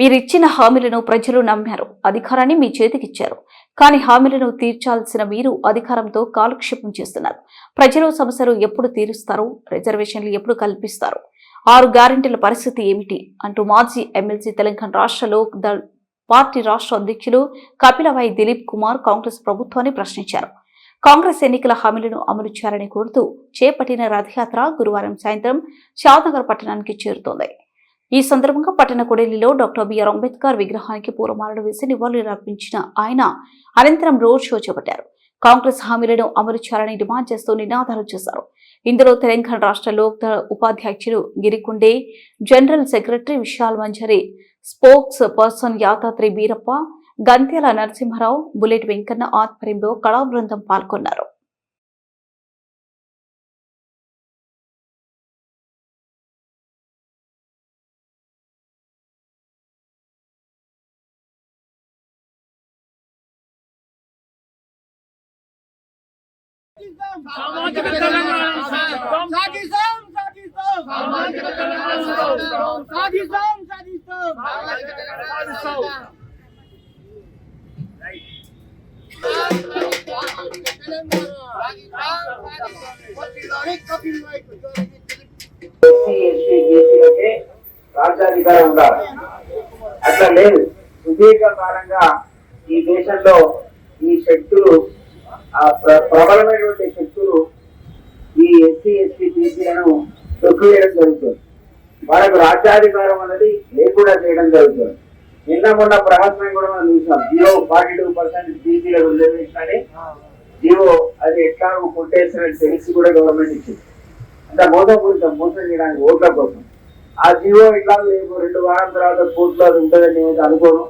మీరిచ్చిన హామీలను ప్రజలు నమ్మారు. అధికారాన్ని మీ చేతికిచ్చారు. కానీ హామీలను తీర్చాల్సిన మీరు అధికారంతో కాలక్షేపం చేస్తున్నారు. ప్రజలు సమస్యలు ఎప్పుడు తీరుస్తారు? రిజర్వేషన్లు ఎప్పుడు కల్పిస్తారు? ఆరు గ్యారెంటీల పరిస్థితి ఏమిటి? అంటూ మాజీ ఎమ్మెల్సీ తెలంగాణ రాష్ట్ర లోక్ దళ్ పార్టీ రాష్ట్ర అధ్యక్షులు కపిలవాయి దిలీప్ కుమార్ కాంగ్రెస్ ప్రభుత్వాన్ని ప్రశ్నించారు. కాంగ్రెస్ ఎన్నికల హామీలను అమలు చేయాలని కోరుతూ చేపట్టిన రథయాత్ర గురువారం సాయంత్రం షాద్నగర్ పట్టణానికి చేరుతోంది. ఈ సందర్భంగా పట్టణ కొడేలిలో డాక్టర్ బిఆర్ అంబేద్కర్ విగ్రహానికి పూలమాలలు వేసి నివాళులర్పించిన ఆయన అనంతరం రోడ్ షో చేపట్టారు. కాంగ్రెస్ హామీలను అమలు చేయాలని డిమాండ్ చేస్తూ నినాదాలు చేశారు. ఇందులో తెలంగాణ రాష్ట్ర లోక్ ఉపాధ్యక్షులు గిరికుండే general secretary Vishal Manjari spokesperson Yadadri Birappa Gantyala Narasimharao Bullet Venkanna ఆధ్వర్యంలో కళా బృందం పాల్గొన్నారు. సామాజిక తెలంగాణ సాధిస్తాం సాధిస్తాం సాధిస్తాం సామాజిక తెలంగాణ సాధిస్తాం సాధిస్తాం సాధిస్తాం సామాజిక తెలంగాణ సాధిస్తాం ఎస్సీ ఎస్టీ బీసీలకే రాజ్యాధికారం ఉండాలి అట్లా లేదు సుదీర్ఘ కాలంగా ఈ దేశంలో ఈ శక్తులు ఆ ప్రబలమైనటువంటి శక్తులు ఈ ఎస్సీ ఎస్టీ బీసీలను తొక్కివేయడం జరుగుతుంది. వాళ్ళకు రాజ్యాధికారం అనేది లేకుండా చేయడం జరుగుతుంది. నిన్న మొన్న ప్రహసనం కూడా మనం చూసాం. జియో ఫార్టీ టూ పర్సెంట్ బీసీలకు రిజర్వేషన్ జియో అది ఎట్లా కొట్టేస్తారని తెలిసి కూడా గవర్నమెంట్ ఇచ్చింది. అంత మోసపూరితం మోసం చేయడానికి ఓట్ల కోసం. ఆ జియో ఇట్లా రేపు రెండు వారం తర్వాత కోర్టులో అది ఉంటుందని నేను అనుకోను.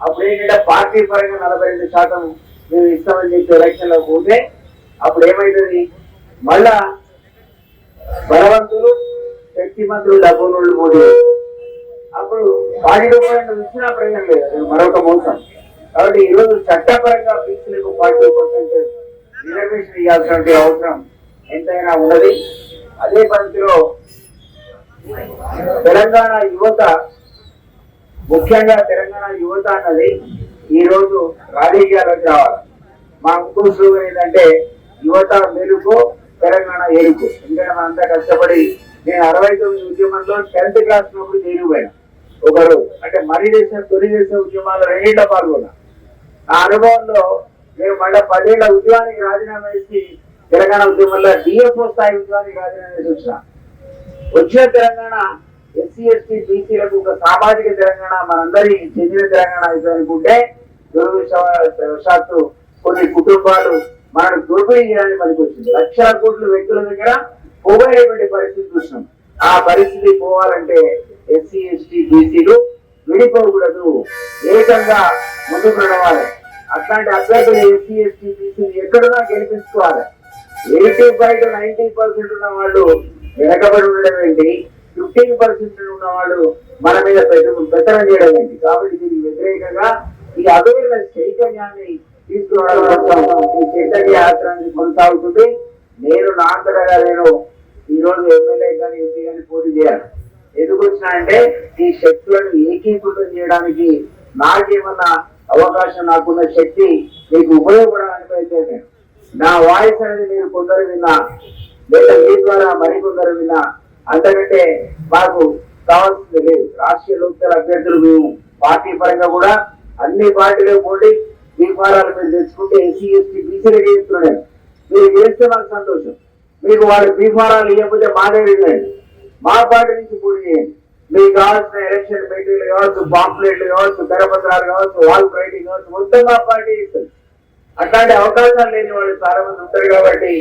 అప్పుడు ఏంటంటే పార్టీ పరంగా నలభై రెండు శాతం మేము ఇస్తామని చెప్పి ఎలక్షన్లో పోతే అప్పుడు ఏమైతుంది? మళ్ళా బలవంతులు శక్తిమంతులు డబ్బులు మోడీ అప్పుడు పార్టీ రూపాయలు ఇచ్చిన ప్రయోజనం లేదు. మరొక మోసం. కాబట్టి ఈ రోజు చట్టపరంగా బీసీలకు పార్టీ పర్సెంట్ రిజర్వేషన్ ఇవ్వాల్సినటువంటి అవసరం ఎంతైనా ఉన్నది. అదే పరిస్థితిలో తెలంగాణ యువత ముఖ్యంగా తెలంగాణ యువత అన్నది ఈ రోజు రాజకీయాలకు రావాలి. మా ఇంకో స్లోగన్ ఏంటంటే యువత మెరుగు తెలంగాణ ఎరుకు ఎందుకంటే మనంతా కష్టపడి నేను అరవై తొమ్మిది ఉద్యమంలో టెన్త్ క్లాస్ ఉన్నప్పుడు చేరిపోయాను ఒకరు అంటే మరీ చేసిన తొలి చేసిన ఉద్యమాలు రెండింటిలో పాల్గొన్నా. నా అనుభవంలో నేను మళ్ళీ పదేళ్ళ ఉద్యమానికి రాజీనామా చేసి తెలంగాణ ఉద్యమంలో డిఎఫ్ఓ స్థాయి ఉద్యమానికి రాజీనామా చేసి వచ్చిన. వచ్చిన తెలంగాణ ఎస్సీ ఎస్టీ బీసీలకు ఒక సామాజిక తెలంగాణ మనందరి చెందిన తెలంగాణ అయితే అనుకుంటే దురదృష్టవశాత్తు కొన్ని కుటుంబాలు మనకు దుర్పయోగించడానికి చేయడానికి పనికి వచ్చింది లక్షల కోట్ల వ్యక్తుల దగ్గర పోగొనేటువంటి పరిస్థితి చూసినాం. ఆ పరిస్థితి పోవాలంటే ఎస్సీ ఎస్టీ బీసీలు విడిపోకూడదు. ఏకంగా ముందుకు నడవాలి. అట్లాంటి అభ్యర్థులు ఎస్సీ ఎస్టీ బీసీలు ఎక్కడున్నా గెలిపించుకోవాలి. Eighty five to ninety percent ఉన్న వాళ్ళు వెనకబడి ఉండడం ఏంటి? ఫిఫ్టీన్ పరిస్థితులు ఉన్న వాళ్ళు మన మీద ప్రచారం చేయడం ఏంటి? కాబట్టి దీనికి వ్యతిరేకంగా ఈ అవేర్నెస్ చైతన్యాన్ని తీసుకురావడం కోసం ఈ చైతన్య యాత్ర కొనసాగుతుంది. నేను నా నేను ఈ రోజు ఎమ్మెల్యే కానీ ఎంపీ కానీ పోటీ చేయాలి. ఎందుకు వచ్చినా అంటే ఈ శక్తులను ఏకీకృతం చేయడానికి నాకేమన్నా అవకాశం నాకున్న శక్తి మీకు ఉపయోగపడడానికి అయితే నేను. నా వాయిస్ అనేది మీరు కొందరు విన్నా లేదా మీ ద్వారా మరికొందరు విన్నా అంతకంటే మాకు కావాల్సింది లేదు. రాష్ట్రీయ లోక్సభ అభ్యర్థులు మేము పార్టీ పరంగా కూడా అన్ని పార్టీలు పోటీ మీ ఫారాలు మీరు తెచ్చుకుంటే ఎస్సీ ఎస్టీ బీసీలు చేస్తున్నాను మీరు చేస్తే మాకు సంతోషం. మీకు వాళ్ళు బీ ఫారాలు ఇవ్వకపోతే మా దగ్గర మా పార్టీ నుంచి పోటీ చేయండి. మీకు కావాల్సిన ఎలక్షన్ మెటీరియల్ కావచ్చు పాంప్లెట్లు కావచ్చు కరపత్రాలు కావచ్చు వాల్ రైటింగ్ కావచ్చు మొత్తం మా పార్టీ ఇస్తుంది అట్లాంటి అవకాశాలు లేని వాళ్ళు చాలా మంది ఉంటారు కాబట్టి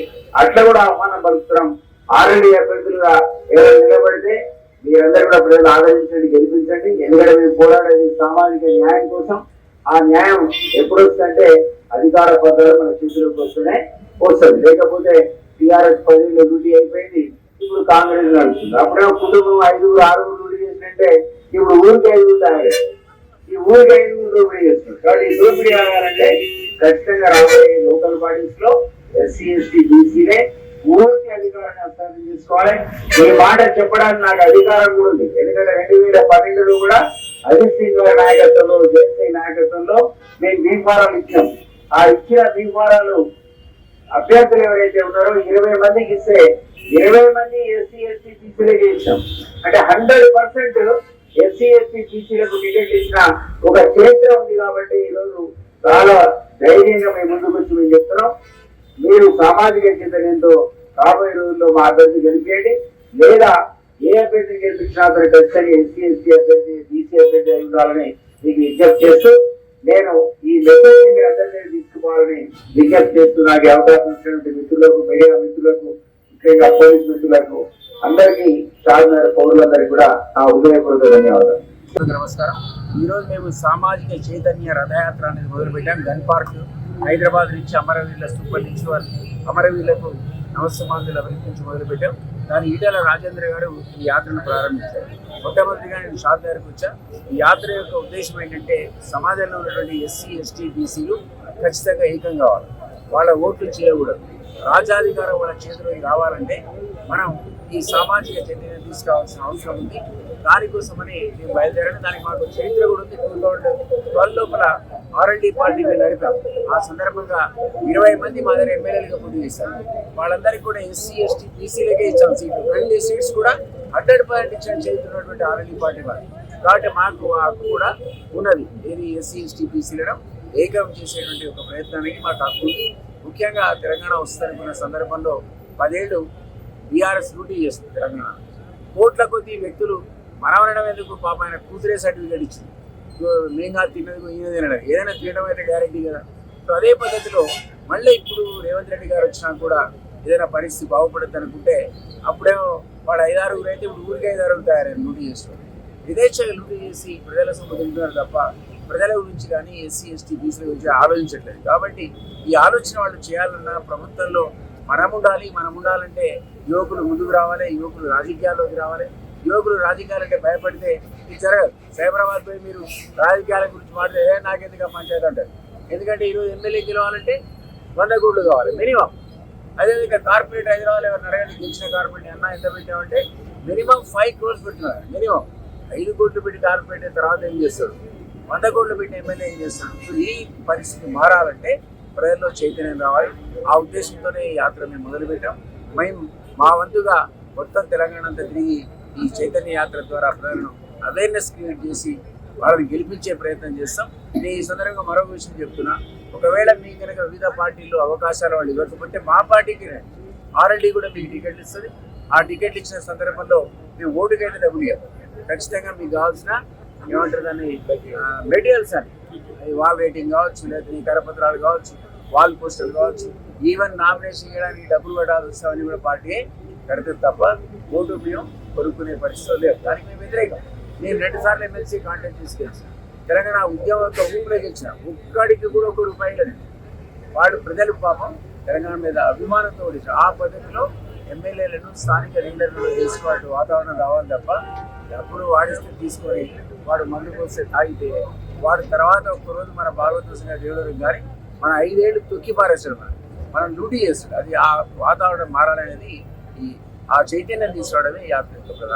అట్లా కూడా ఆహ్వానం పలుకుతున్నాం ఆర్ఎండి అభ్యర్థులుగా ఎవరు నిలబడితే మీరందరూ కూడా ప్రజలు ఆదరించండి గెలిపించండి. ఎందుకంటే మేము పోరాడేది సామాజిక న్యాయం కోసం. ఆ న్యాయం ఎప్పుడు వస్తుందంటే అధికార పద్ధతులు మన చేతిలోకి వస్తూనే వస్తుంది. లేకపోతే టీఆర్ఎస్ పదిలో డ్యూటీ అయిపోయింది. ఇప్పుడు కాంగ్రెస్ నడుస్తుంది. అప్పుడే కుటుంబం ఐదుగురు ఆరుగురు డ్యూటీ చేసినట్టే ఇప్పుడు ఊరికి ఐదుగురు తయారు ఈ ఊరికి ఐదుగురు దోపిడీ చేస్తున్నారు. కాబట్టి ఈ దోపిడీ ఆగాలంటే ఖచ్చితంగా రాబోయే లోకల్ బాడీస్లో ఎస్సీ ఎస్టీ బీసీనే ఊరికి అధికారాన్ని అర్థం చేసుకోవాలి ఈ మాట చెప్పడానికి నాకు అధికారం కూడా ఉంది. ఎందుకంటే రెండు వేల పన్నెండులో కూడా అజిత్ సింగ్ గారి నాయకత్వంలో జయసింగ్ నాయకత్వంలో మేము బీఫారాలు ఇచ్చాం. ఆ ఇచ్చిన బీఫారాలు అభ్యర్థులు ఎవరైతే ఉన్నారో ఇరవై మందికి ఇస్తే ఇరవై మంది ఎస్సీ ఎస్టీ బీసీలకి ఇచ్చాం. అంటే హండ్రెడ్ పర్సెంట్ ఎస్సీ ఎస్టీ బీసీలకు టికెట్ ఇచ్చిన ఒక చరిత్ర ఉంది కాబట్టి ఈరోజు చాలా ధైర్యంగా మేము ముందుకు వచ్చి మేము చెప్తున్నాం. మీరు సామాజిక చైతన్యంతో రాబోయే రోజుల్లో మా అభ్యర్థి గెలిపేయండి. లేదా ఏ అభ్యర్థి గెలిపించినా అతను ఖచ్చితంగా ఎస్సీ ఎస్టీ అభ్యర్థి బీసీ అభ్యర్థి అయి ఉండాలని మీకు విజ్ఞప్తి చేస్తూ నేను ఈ మెసేజ్ మీరు అందరినీ తీసుకోవాలని విజ్ఞప్తి చేస్తూ నాకు అవకాశం ఇచ్చినటువంటి మిత్రులకు మీడియా మిత్రులకు ముఖ్యంగా పోలీస్ మిత్రులకు అందరికీ చార్మినార్ పౌరులందరికీ కూడా నా ఉదయపూర్వక ధన్యవాదాలు. నమస్కారం. ఈరోజు మేము సామాజిక చైతన్య రథయాత్ర అనేది మొదలుపెట్టాం. గన్ పార్క్ హైదరాబాద్ నుంచి అమరవీరుల స్థూపం నుంచి వారు అమరవీరులకు నమస్సమాంతులు అభివృద్ధి నుంచి మొదలుపెట్టాం. దాని ఈటల రాజేంద్ర గారు ఈ యాత్రను ప్రారంభించారు. మొట్టమొదటిగా నేను షాద్ గారికి వచ్చా. ఈ యాత్ర యొక్క ఉద్దేశం ఏంటంటే సమాజంలో ఉన్నటువంటి ఎస్సీ ఎస్టీ బీసీలు ఖచ్చితంగా ఏకం కావాలి. వాళ్ళ ఓట్లు చేయకూడదు. రాజాధికారం వాళ్ళ చేతిలోకి రావాలంటే మనం ఈ సామాజిక చైతన్యం తీసుకురావాల్సిన అవసరం ఉంది. దానికోసమని మేము బయలుదేరాను దానికి మాకు చరిత్ర కూడా ఉంది. టూ థౌజండ్ ట్వెల్వ్ లోపల ఆర్ఎల్డి పార్టీ మేము నడిపాం. ఆ సందర్భంగా ఇరవై మంది మా దగ్గర ఎమ్మెల్యేలుగా పోటీ చేశారు. వాళ్ళందరికీ కూడా ఎస్సీ ఎస్టీ బీసీలకే ఇచ్చాం సీట్లు. రెండు సీట్స్ కూడా హండ్రెడ్ పర్సెంట్ ఇచ్చిన చరిత్ర ఉన్నటువంటి పార్టీ వారు. కాబట్టి మాకు ఆ హక్కు కూడా ఉన్నది. ఏది ఎస్సీ ఎస్టీ బీసీలను ఏకం చేసేటువంటి ఒక ప్రయత్నానికి మాకు హక్కు ఉంది. ముఖ్యంగా తెలంగాణ వస్తుందనుకున్న సందర్భంలో పదేళ్ళు బీఆర్ఎస్ లూటీ చేస్తుంది తెలంగాణ. కోట్ల కొద్ది వ్యక్తులు మనవనడం ఎందుకు? పాప ఆయన కూతురే సర్టిఫికేట్ ఇచ్చింది. మేము కాదు తిన్నది ఈయన తినడం ఏదైనా తినడం అయితే గ్యారంటీ కదా. సో అదే పద్ధతిలో మళ్ళీ ఇప్పుడు రేవంత్ రెడ్డి గారు వచ్చినా కూడా ఏదైనా పరిస్థితి బాగుపడద్దు అనుకుంటే అప్పుడేమో వాడు ఐదారుగురు అయితే ఇప్పుడు ఊరికి ఐదారుగురు తయారైన లూటీ చేస్తారు విదేశాలు లూటీ చేసి ప్రజల సొమ్ము తప్ప ప్రజల గురించి కానీ ఎస్సీ ఎస్టీ బీసీల గురించి ఆలోచించట్లేదు. కాబట్టి ఈ ఆలోచన వాళ్ళు చేయాలన్నా ప్రభుత్వంలో మనం ఉండాలి మనం ఉండాలంటే యువకులు ముందుకు రావాలి యువకులు రాజకీయాల్లోకి రావాలి. యువకులు రాజకీయాలంటే భయపడితే ఇది జరగదు. సైబరాబాద్ పోయి మీరు రాజకీయాల గురించి మాట్లాడితే నాకెందుకు పంచాయతీ? అంటారు. ఎందుకంటే ఈరోజు ఎమ్మెల్యే గెలవాలంటే వంద కోట్లు కావాలి మినిమం. అదేవిధంగా కార్పొరేట్ హైదరాబాద్ ఎవరు అడగండి గెలిచిన కార్పొరేట్ అన్న ఎంత పెట్టామంటే మినిమం ఫైవ్ క్రోర్స్ పెట్టినారు మినిమం. ఐదు కోట్లు పెట్టి కార్పొరేట్ అయిన తర్వాత ఏం చేస్తాడు వంద కోట్లు పెట్టి ఎమ్మెల్యే ఏం చేస్తాడు ఈ పరిస్థితి మారాలంటే ప్రజల్లో చైతన్యం రావాలి. ఆ ఉద్దేశంతోనే ఈ యాత్ర మేము మొదలుపెట్టాం. మేము మా వంతుగా మొత్తం తెలంగాణ అంతా తిరిగి ఈ చైతన్య యాత్ర ద్వారా ప్రజలను అవేర్నెస్ క్రియేట్ చేసి వాళ్ళని గెలిపించే ప్రయత్నం చేస్తాం. నేను ఈ సందర్భంగా మరొక విషయం చెప్తున్నా. ఒకవేళ మీకు కనుక వివిధ పార్టీల్లో అవకాశాలు వాళ్ళు ఇవ్వకపోతే మా పార్టీకి రండి. ఆర్ఎల్డీ కూడా మీకు టికెట్లు ఇస్తుంది. ఆ టికెట్లు ఇచ్చిన సందర్భంలో మీ ఓటుకైతే డబ్బులు ఇవ్వం ఖచ్చితంగా మీకు కావాల్సిన ఏమంటారు దాన్ని? మెటీరియల్స్ అని వాల్ రేటింగ్ కావచ్చు లేదా ఈ కరపత్రాలు కావచ్చు వాల్ పోస్టర్లు కావచ్చు ఈవెన్ నామినేషన్ చేయడానికి డబ్బులు పెట్టాల్సి వస్తామని కూడా పార్టీ కడితే తప్ప ఓటు మేము కొనుక్కునే పరిస్థితులు లేవు. దానికి మేము వ్యతిరేకం. నేను రెండు సార్లు ఎమ్మెల్సీ కాంటాక్ట్ తీసుకెళ్ళాను తెలంగాణ ఉద్యమంతో ఊపిరే గెలిచిన. ఒక్కడికి కూడా ఒక రూపాయి లేదు. వాడు ప్రజలు పాపం తెలంగాణ మీద అభిమానంతో ఓడించారు. ఆ పద్ధతిలో ఎమ్మెల్యేలను స్థానిక లీడర్లను చేసుకోవాలి వాతావరణం రావాలి తప్ప డబ్బులు వాడిస్తే తీసుకొని వాడు మందు పోస్తే తాగితే వాడు తర్వాత ఒక్కరోజు మన భాగవతం దేవుడు కానీ మన ఐదేళ్ళు తొక్కి పారేస్తాడు మనం. మనం డ్యూటీ చేస్తుంది అది ఆ వాతావరణం మారాలనేది ఈ ఆ చైతన్యం తీసుకురావడమే ఈ ఆత్మ యొక్క ప్రధాన